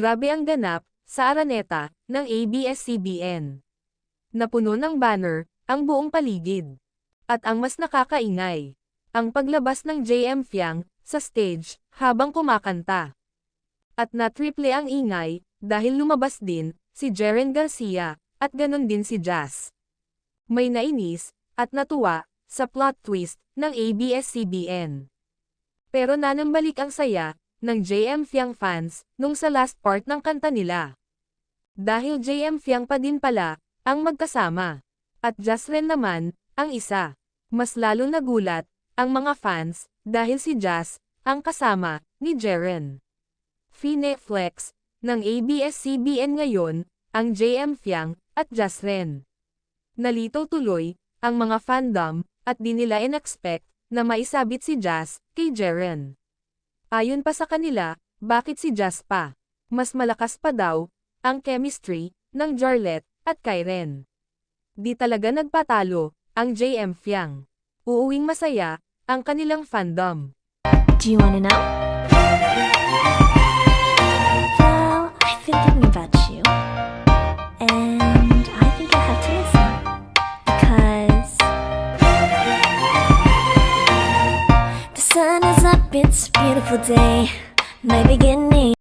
Grabe ang ganap, sa Araneta, ng ABS-CBN. Napuno ng banner, ang buong paligid. At ang mas nakakaingay, ang paglabas ng JM Fiang, sa stage, habang kumakanta. At na-triple ang ingay, dahil lumabas din, si Jeren Garcia, at ganon din si Jazz. May nainis, at natuwa, sa plot twist, ng ABS-CBN. Pero nanambalik ang saya, ng JM Fiang fans, nung sa last part ng kanta nila. Dahil JM Fiang pa din pala, ang magkasama. At Jazz rin naman, ang isa. Mas lalo nagulat, ang mga fans, dahil si Jazz, ang kasama, ni Jeren. Fine Flex, ng ABS-CBN ngayon, ang JM Fiang, at Jazz rin. Nalito tuloy, ang mga fandom, at di nila in-expect, na maisabit si Jazz, kay Jeren. Ayon pa sa kanila, bakit si Jazz pa? Mas malakas pa daw, ang chemistry, ng Jarlet, at Kyren. Di talaga nagpatalo, ang JM Fiang. Uuwing masaya, ang kanilang fandom. Do you want to know? It's a beautiful day. My beginning